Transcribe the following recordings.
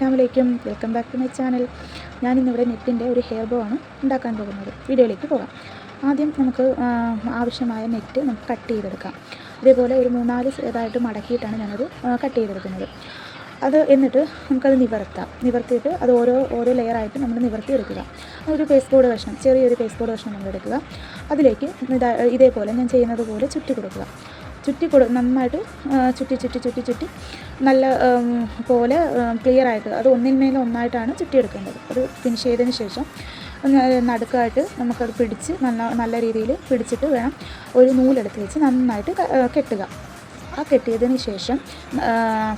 അസ്സാം welcome back to my channel. ഞാനിന്നിവിടെ നെറ്റിന്റെ ഒരു ഹെയർ ബോ ആണ് ഉണ്ടാക്കാൻ പോകുന്നത്. വീഡിയോയിലേക്ക് പോകാം. ആദ്യം നമുക്ക് ആവശ്യമായ നെറ്റ് നമുക്ക് കട്ട് ചെയ്തെടുക്കാം. അതേപോലെ ഒരു മൂന്നാൽ ഇതായിട്ട് മടക്കിയിട്ടാണ് ഞാനത് കട്ട് ചെയ്തെടുക്കുന്നത്. അത് എന്നിട്ട് നമുക്കത് നിവർത്താം. നിവർത്തിയിട്ട് അത് ഓരോ ഓരോ ലെയറായിട്ട് നമ്മൾ നിവർത്തി എടുക്കുക. ഒരു പേസ്റ്റ് ബോർഡ് കഷ്ണം ചെറിയൊരു പേസ്റ്റ് ബോർഡ് കഷ്ണം നമ്മൾ എടുക്കുക. അതിലേക്ക് ഇതേപോലെ ഞാൻ ചെയ്യുന്നത് പോലെ ചുറ്റി കൊടുക്കുക. ചുറ്റി കൊടു നന്നായിട്ട് ചുറ്റി ചുറ്റി ചുറ്റി ചുറ്റി നല്ല പോലെ ക്ലിയർ ആയിട്ട് അത് ഒന്നിന്മേൽ ഒന്നായിട്ടാണ് ചുറ്റിയെടുക്കേണ്ടത്. അത് ഫിനിഷ് ചെയ്തതിന് ശേഷം നടുക്കായിട്ട് നമുക്കത് പിടിച്ച് നല്ല നല്ല രീതിയിൽ പിടിച്ചിട്ട് വേണം ഒരു നൂലെടുത്ത് വെച്ച് നന്നായിട്ട് കെട്ടുക. ആ കെട്ടിയതിന് ശേഷം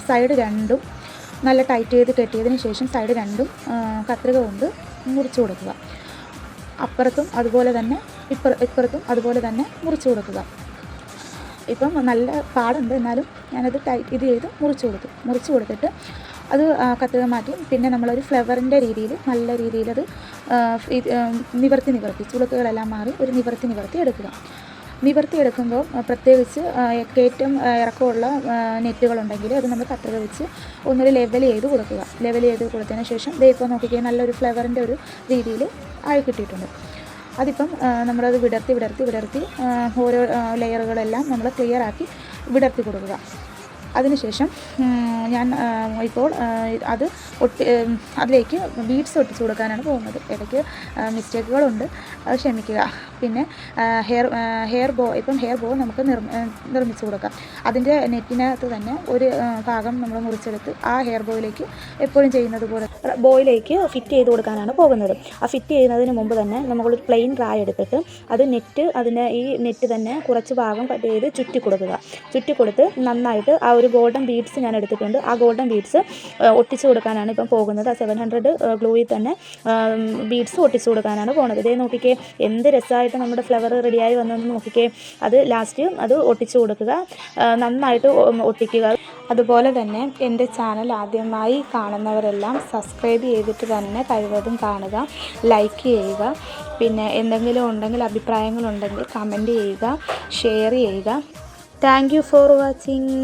സൈഡ് രണ്ടും നല്ല ടൈറ്റ് ചെയ്ത് കെട്ടിയതിന് ശേഷം സൈഡ് രണ്ടും കത്രിക കൊണ്ട് മുറിച്ചു കൊടുക്കുക. അപ്പുറത്തും അതുപോലെ തന്നെ ഇപ്പുറ ഇപ്പുറത്തും അതുപോലെ തന്നെ മുറിച്ചു കൊടുക്കുക. ഇപ്പം നല്ല പാടുണ്ട് എന്നാലും ഞാനത് ടൈറ്റ് ഇത് ചെയ്ത് മുറിച്ച് കൊടുത്തു. മുറിച്ച് കൊടുത്തിട്ട് അത് കത്തുക മാറ്റി. പിന്നെ നമ്മളൊരു ഫ്ലവറിന്റെ രീതിയിൽ നല്ല ആ, നിവർത്തി നിവർത്തി ചുളുക്കുകളെല്ലാം മാറി ഒരു നിവർത്തി നിവർത്തി എടുക്കുക. നിവർത്തി എടുക്കുമ്പോൾ പ്രത്യേകിച്ച് ഏറ്റവും ഇറക്കമുള്ള നെറ്റുകളുണ്ടെങ്കിൽ അത് നമ്മൾ കത്രിക വെച്ച് ഒന്നൊരു ലെവൽ ചെയ്ത് കൊടുക്കുക. ലെവൽ ചെയ്ത് കൊടുത്തതിന് ശേഷം ദേ നോക്കിക്കഴിഞ്ഞാൽ നല്ലൊരു ഫ്ലവറിന്റെ ഒരു രീതിയിൽ ആയി കിട്ടിയിട്ടുണ്ട്. അതിപ്പം നമ്മളത് വിടർത്തി വിടർത്തി വിടർത്തി ഓരോ ലെയറുകളെല്ലാം നമ്മൾ ക്ലിയർ ആക്കി വിടർത്തി കൊടുക്കുക. അതിനുശേഷം ഞാൻ ഇപ്പോൾ അത് ഒട്ടി അതിലേക്ക് ബീഡ്സ് ഒട്ടിച്ച് കൊടുക്കാനാണ് പോകുന്നത്. ഇടയ്ക്ക് മിസ്റ്റേക്കുകളുണ്ട്. അത് ക്ഷമിക്കുക. പിന്നെ ഹെയർ ഹെയർ ബോ ഇപ്പം ഹെയർ ബോ നമുക്ക് നിർ നിർമ്മിച്ച് കൊടുക്കാം. അതിന്റെ നെറ്റിനകത്ത് തന്നെ ഒരു ഭാഗം നമ്മൾ മുറിച്ചെടുത്ത് ആ ഹെയർ ബോയിലേക്ക് എപ്പോഴും ചെയ്യുന്നത് പോലെ ബോയിലേക്ക് ഫിറ്റ് ചെയ്ത് കൊടുക്കാനാണ് പോകുന്നത്. ആ ഫിറ്റ് ചെയ്യുന്നതിന് മുമ്പ് തന്നെ നമ്മളൊരു പ്ലെയിൻ റായ് എടുത്തിട്ട് അത് നെറ്റ് അതിന്റെ ഈ നെറ്റ് തന്നെ കുറച്ച് ഭാഗം കട്ട് ചെയ്ത് ചുറ്റി കൊടുക്കുക ചുറ്റി കൊടുത്ത് നന്നായിട്ട് ആ ഒരു ഗോൾഡൻ ബീഡ്സ് ഞാൻ എടുത്തിട്ടുണ്ട്. ആ ഗോൾഡൻ ബീഡ്സ് ഒട്ടിച്ചു കൊടുക്കാനാണ് ഇപ്പം പോകുന്നത്. ആ സെവൻ ഹൺഡ്രഡ് ഗ്ലൂയിൽ തന്നെ ബീഡ്സ് ഒട്ടിച്ചു കൊടുക്കാനാണ് പോകുന്നത് ഇതേ നോക്കിക്കേ എന്ത് രസമായിട്ട് നമ്മുടെ ഫ്ലവർ റെഡിയായി വന്നതെന്ന് നോക്കിക്കേ. അത് ലാസ്റ്റ് അത് ഒട്ടിച്ചു കൊടുക്കുക. നന്നായിട്ട് ഒട്ടിക്കുക. അതുപോലെ തന്നെ എന്റെ ചാനൽ ആദ്യമായി കാണുന്നവരെല്ലാം സബ്സ്ക്രൈബ് ചെയ്തിട്ട് തന്നെ കഴിവതും കാണുക. ലൈക്ക് ചെയ്യുക. പിന്നെ എന്തെങ്കിലും ഉണ്ടെങ്കിൽ അഭിപ്രായങ്ങളുണ്ടെങ്കിൽ കമന്റ് ചെയ്യുക ഷെയർ ചെയ്യുക. Thank for watching